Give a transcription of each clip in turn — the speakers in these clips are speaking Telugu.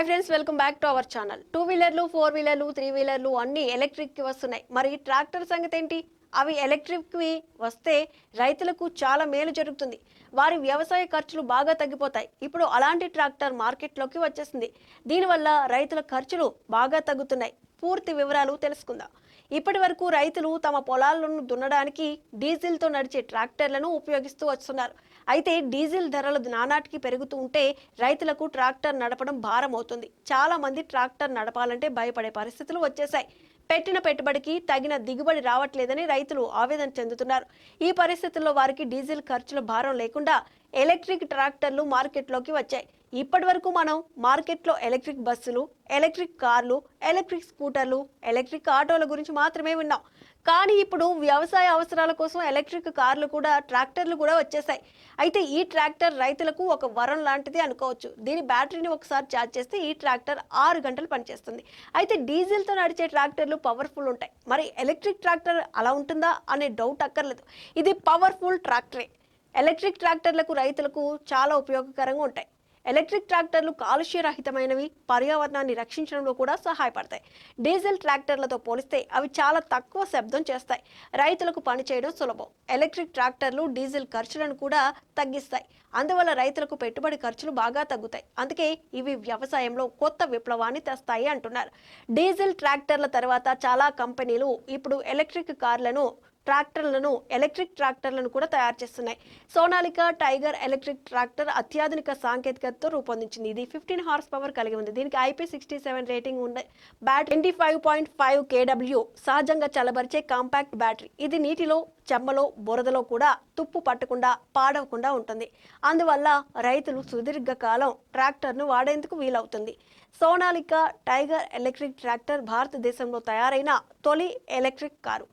Hi friends welcome back to our channel two వీలర్లు four వీలర్లు త్రీ వీలర్లు అన్ని ఎలక్ట్రిక్ వస్తున్నాయి. మరి ట్రాక్టర్ సంగతి ఏంటి? అవి ఎలక్ట్రిక్వి వస్తే రైతులకు చాలా మేలు జరుగుతుంది. వారి వ్యవసాయ ఖర్చులు బాగా తగ్గిపోతాయి. ఇప్పుడు అలాంటి ట్రాక్టర్ మార్కెట్లోకి వచ్చేసింది. దీనివల్ల రైతుల ఖర్చులు బాగా తగ్గుతున్నాయి. పూర్తి వివరాలు తెలుసుకుందాం. ఇప్పటి వరకు రైతులు తమ పొలాలను దున్నడానికి డీజిల్తో నడిచే ట్రాక్టర్లను ఉపయోగిస్తూ వస్తున్నారు. అయితే డీజిల్ ధరలు నానాటికి పెరుగుతూ ఉంటే రైతులకు ట్రాక్టర్ నడపడం భారం అవుతుంది చాలా మంది ట్రాక్టర్ నడపాలంటే భయపడే పరిస్థితులు వచ్చేసాయి పెట్టిన పెట్టుబడికి తగిన దిగుబడి రావట్లేదని రైతులు ఆవేదన చెందుతున్నారు. ఈ పరిస్థితుల్లో వారికి డీజిల్ ఖర్చుల భారం లేకుండా ఎలక్ట్రిక్ ట్రాక్టర్లు మార్కెట్లోకి వచ్చాయి. ఇప్పటి వరకు మనం మార్కెట్లో ఎలక్ట్రిక్ బస్సులు ఎలక్ట్రిక్ కార్లు ఎలక్ట్రిక్ స్కూటర్లు ఎలక్ట్రిక్ ఆటోల గురించి మాత్రమే విన్నాం. కానీ ఇప్పుడు వ్యవసాయ అవసరాల కోసం ఎలక్ట్రిక్ కార్లు కూడా ట్రాక్టర్లు కూడా వచ్చేసాయి. అయితే ఈ ట్రాక్టర్ రైతులకు ఒక వరం లాంటిది అనుకోవచ్చు. దీని బ్యాటరీని ఒకసారి ఛార్జ్ చేస్తే ఈ ట్రాక్టర్ ఆరు గంటలు పనిచేస్తుంది. అయితే డీజిల్తో నడిచే ట్రాక్టర్లు పవర్ఫుల్ ఉంటాయి. మరి ఎలక్ట్రిక్ ట్రాక్టర్ అలా ఉంటుందా అనే డౌట్ అక్కర్లేదు. ఇది పవర్ఫుల్ ట్రాక్టరే. ఎలక్ట్రిక్ ట్రాక్టర్లకు రైతులకు చాలా ఉపయోగకరంగా ఉంటాయి. ఎలక్ట్రిక్ ట్రాక్టర్లు కాలుష్యరహితమైనవి పర్యావరణాన్ని రక్షించడంలో కూడా సహాయపడతాయి. డీజిల్ ట్రాక్టర్లతో పోలిస్తే అవి చాలా తక్కువ శబ్దం చేస్తాయి. రైతులకు పనిచేయడం సులభం. ఎలక్ట్రిక్ ట్రాక్టర్లు డీజిల్ ఖర్చులను కూడా తగ్గిస్తాయి. అందువల్ల రైతులకు పెట్టుబడి ఖర్చులు బాగా తగ్గుతాయి. అందుకే ఇవి వ్యవసాయంలో కొత్త విప్లవాన్ని తెస్తాయి అంటున్నారు. డీజిల్ ట్రాక్టర్ల తర్వాత చాలా కంపెనీలు ఇప్పుడు ఎలక్ట్రిక్ కార్లను ట్రాక్టర్లను ఎలక్ట్రిక్ ట్రాక్టర్లను కూడా తయారు చేస్తున్నాయి. సోనాలిక టైగర్ ఎలక్ట్రిక్ ట్రాక్టర్ అత్యాధునిక సాంకేతికతతో రూపొందించింది. ఇది ఫిఫ్టీన్ హార్స్ పవర్ కలిగి ఉంది. దీనికి ఐపీ సిక్స్టీ సెవెన్ రేటింగ్ ఉండే bat twenty five point five కేడబ్ల్యూ సహజంగా చల్లబరిచే కాంపాక్ట్ బ్యాటరీ. ఇది నీటిలో చెమ్మలో బురదలో కూడా తుప్పు పట్టకుండా పాడవకుండా ఉంటుంది. అందువల్ల రైతులు సుదీర్ఘకాలం ట్రాక్టర్ను వాడేందుకు వీలవుతుంది. సోనాలిక టైగర్ ఎలక్ట్రిక్ ట్రాక్టర్ భారతదేశంలో తయారైన తొలి ఎలక్ట్రిక్ కారు.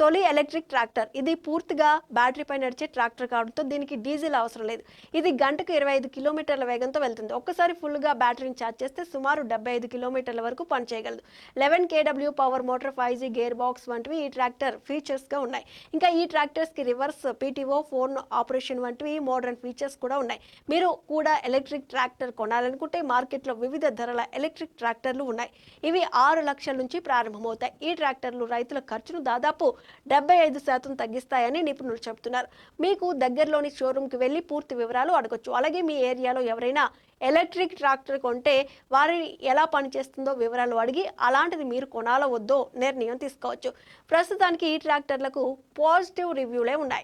తొలి ఎలక్ట్రిక్ ట్రాక్టర్. ఇది పూర్తిగా బ్యాటరీపై నడిచే ట్రాక్టర్ కావడంతో దీనికి డీజిల్ అవసరం లేదు. ఇది గంటకు ఇరవై ఐదు కిలోమీటర్ల వేగంతో వెళ్తుంది. ఒక్కసారి ఫుల్గా బ్యాటరీని ఛార్జ్ చేస్తే సుమారు డెబ్బై ఐదు కిలోమీటర్ల వరకు పనిచేయగలదు. Eleven కేడబ్ల్యూ power motor five G gearbox వంటివి ఈ ట్రాక్టర్ ఫీచర్స్గా ఉన్నాయి. ఇంకా ఈ ట్రాక్టర్స్కి రివర్స్ పీటీఓ ఫోన్ ఆపరేషన్ వంటివి మోడర్న్ ఫీచర్స్ కూడా ఉన్నాయి. మీరు కూడా ఎలక్ట్రిక్ ట్రాక్టర్ కొనాలనుకుంటే మార్కెట్లో వివిధ ధరల ఎలక్ట్రిక్ ట్రాక్టర్లు ఉన్నాయి. ఇవి ఆరు లక్షల నుంచి ప్రారంభమవుతాయి. ఈ ట్రాక్టర్లు రైతుల ఖర్చును దాదాపు డెబ్బై ఐదు శాతం తగ్గిస్తాయని నిపుణులు చెబుతున్నారు. మీకు దగ్గరలోని షోరూమ్కి వెళ్ళి పూర్తి వివరాలు అడగొచ్చు. అలాగే మీ ఏరియాలో ఎవరైనా ఎలక్ట్రిక్ ట్రాక్టర్ కొంటే వారి ఎలా పనిచేస్తుందో వివరాలు అడిగి అలాంటిది మీరు కొనాలో వద్దో నిర్ణయం తీసుకోవచ్చు. ప్రస్తుతానికి ఈ ట్రాక్టర్లకు పాజిటివ్ రివ్యూలే ఉన్నాయి.